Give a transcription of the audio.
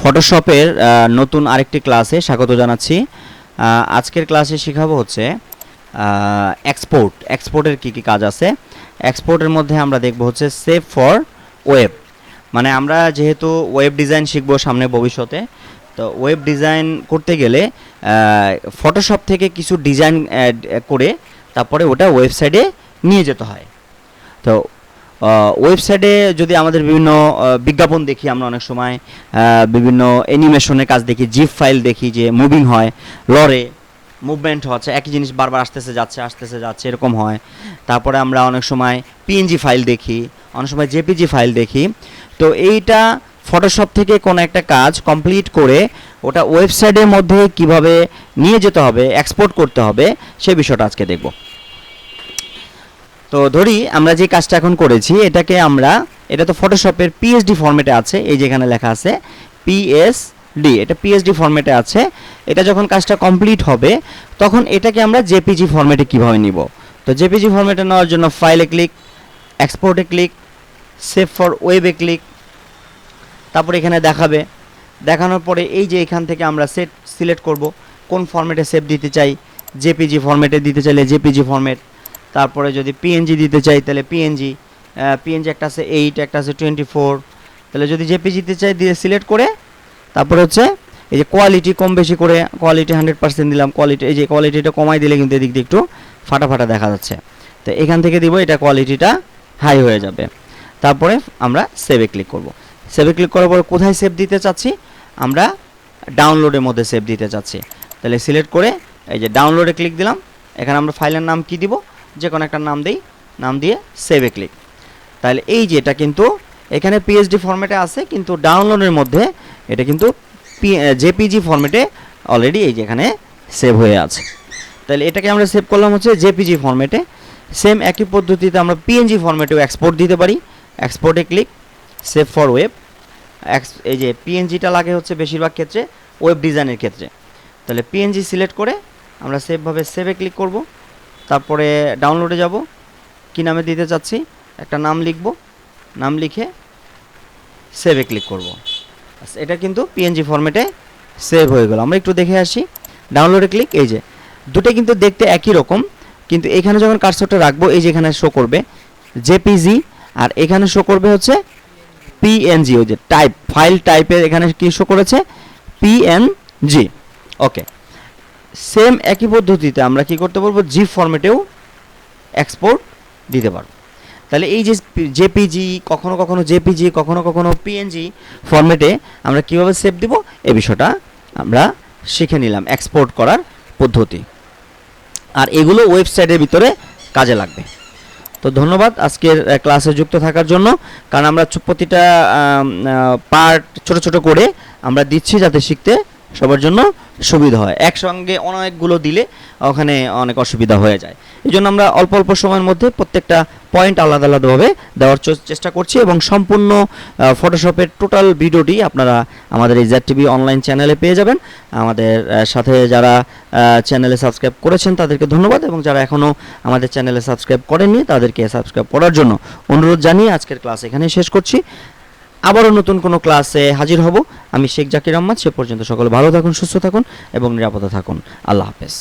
ফটোশপের নতুন আরেকটি ক্লাসে স্বাগত জানাচ্ছি। আজকের ক্লাসে শেখাবো হচ্ছে এক্সপোর্ট এক্সপোর্টের কী কী কাজ আছে? এক্সপোর্টের মধ্যে আমরা দেখব হচ্ছে সেভ ফর ওয়েব মানে আমরা যেহেতু ওয়েব ডিজাইন শিখব সামনে ভবিষ্যতে, তো ওয়েব ডিজাইন করতে গেলে ফটোশপ থেকে কিছু ডিজাইন করে তারপরে ওটা ওয়েবসাইটে নিয়ে যেতে হয়। তো ওয়েবসাইটে যদি আমাদের বিভিন্ন বিজ্ঞাপন দেখি আমরা অনেক সময় বিভিন্ন অ্যানিমেশনের কাজ দেখি জিপ ফাইল দেখি যে মুভিং হয়, লরে মুভমেন্ট হচ্ছে, একই জিনিস বারবার আসতেছে, যাচ্ছে আসতেছে, যাচ্ছে, এরকম হয়। তারপরে আমরা অনেক সময় পিএনজি ফাইল দেখি, অনেক সময় জেপিজি ফাইল দেখি। তো এইটা ফটোশপ থেকে কোনো একটা কাজ কমপ্লিট করে ওটা ওয়েবসাইটের মধ্যে কীভাবে নিয়ে যেতে হবে এক্সপোর্ট করতে হবে, সে বিষয়টা আজকে দেখব। তো ধরি আমরা যে কাজটা এখন করেছি, এটাকে আমরা, এটা তো ফটোশপের পিএসডি ফরম্যাটে আছে, এই যেখানে লেখা আছে পিএসডি এটা পিএসডি ফরম্যাটে আছে, এটা যখন কাজটা কমপ্লিট হবে, তখন এটাকে আমরা জেপিজি ফর্মেটে কীভাবে নিব? তো জেপিজি ফরম্যাটে নেওয়ার জন্য ফাইলে ক্লিক এক্সপোর্টে ক্লিক সেভ ফর ওয়েবে ক্লিক তারপর এখানে দেখাবে। দেখানোর পরে এই যে এখান থেকে আমরা সেট সিলেক্ট করব, কোন ফরম্যাটে সেভ দিতে চাই জেপিজি ফরম্যাটে দিতে চাইলে জেপিজি ফরম্যাট তারপরে যদি পিএনজি দিতে চাই, তাহলে পিএনজি পিএনজি একটা আছে এইট একটা আছে টোয়েন্টি ফোর তাহলে যদি জেপিজি দিতে চাই, দিয়ে সিলেক্ট করে, তারপরে হচ্ছে এই যে কোয়ালিটি কম বেশি করে কোয়ালিটি হান্ড্রেড পার্সেন্ট দিলাম কোয়ালিটি এই যে কোয়ালিটিটা কমাই দিলে কিন্তু এদিক দিয়ে একটু ফাটা ফাটা দেখা যাচ্ছে। তো এখান থেকে দিব, এটা কোয়ালিটিটা হাই হয়ে যাবে। তারপরে আমরা সেভে ক্লিক করব। সেভে ক্লিক করার পরে কোথায় সেভ দিতে চাচ্ছি? আমরা ডাউনলোডের মধ্যে সেভ দিতে চাচ্ছি। তাহলে সিলেক্ট করে এই যে ডাউনলোডে ক্লিক দিলাম। এখানে আমরা ফাইলের নাম কি দিব? যে কোনো একটা নাম দিই, নাম দিয়ে সেভে ক্লিক তাহলে এই যে এটা কিন্তু এখানে পিএইচডি ফরম্যাটে আছে, কিন্তু ডাউনলোডের মধ্যে এটা কিন্তু জেপিজি ফরম্যাটে অলরেডি এই যে এখানে সেভ হয়ে আছে। তাহলে এটাকে আমরা সেভ করলাম হচ্ছে জেপিজি ফরম্যাটে সেম একই পদ্ধতিতে আমরা পিএনজি ফরম্যাটেও এক্সপোর্ট দিতে পারি। এক্সপোর্টে ক্লিক সেভ ফর ওয়েব এই যে পিএনজিটা লাগে হচ্ছে বেশিরভাগ ক্ষেত্রে ওয়েব ডিজাইনের ক্ষেত্রে। তাহলে পিএনজি সিলেক্ট করে আমরা সেভভাবে সেভে ক্লিক করব। তারপরে ডাউনলোডে যাব। কি নামে দিতে চাচ্ছি? একটা নাম লিখব। নাম লিখে সেভে ক্লিক করব। এটা কিন্তু পিএনজি ফরম্যাটে সেভ হয়ে গেল। আমরা একটু দেখে আসি। ডাউনলোডে ক্লিক এই যে। দুটো কিন্তু দেখতে একই রকম, কিন্তু এখানে যখন কার্সরটা রাখব, এই যে এখানে শো করবে জেপিজি আর এখানে শো করবে হচ্ছে পিএনজি ওই যে টাইপ ফাইল টাইপের এখানে কি শো করেছে? পিএনজি ওকে সেম একই পদ্ধতিতে আমরা কি করতে পারব? জি ফরম্যাটেও এক্সপোর্ট দিতে পারব। তাহলে এই যে জেপিজি কখনো কখনো জেপিজি কখনো কখনো পিএনজি ফরম্যাটে আমরা কীভাবে সেভ দিব? এই বিষয়টা আমরা শিখে নিলাম এক্সপোর্ট করার পদ্ধতি। আর এগুলো ওয়েবসাইটের ভিতরে কাজে লাগবে। তো ধন্যবাদ আজকের ক্লাসে যুক্ত থাকার জন্য। কারণ আমরা প্রতিটা পার্ট ছোট ছোট করে আমরা দিচ্ছি যাতে শিখতে সবার জন্য সুবিধা হয়। একসঙ্গে অনেকগুলো দিলে ওখানে অনেক অসুবিধা হয়ে যায়। এই জন্য আমরা অল্প অল্প সময়ের মধ্যে প্রত্যেকটা পয়েন্ট আলাদা আলাদাভাবে দেওয়ার চেষ্টা করছি এবং সম্পূর্ণ ফটোশপের টোটাল ভিডিওটি আপনারা আমাদের এই জ্যাড টিভি অনলাইন চ্যানেলে পেয়ে যাবেন। আমাদের সাথে যারা চ্যানেলে সাবস্ক্রাইব করেছেন তাদেরকে ধন্যবাদ এবং যারা এখনও আমাদের চ্যানেলে সাবস্ক্রাইব করেননি তাদেরকে সাবস্ক্রাইব করার জন্য অনুরোধ জানিয়ে আজকের ক্লাস এখানে শেষ করছি। আবারও নতুন কোনো ক্লাসে হাজির হব। আমি শেখ জাকির আহমদ, সে পর্যন্ত সকলে ভালো থাকুন, সুস্থ থাকুন এবং নিরাপদে থাকুন। আল্লাহ হাফেজ।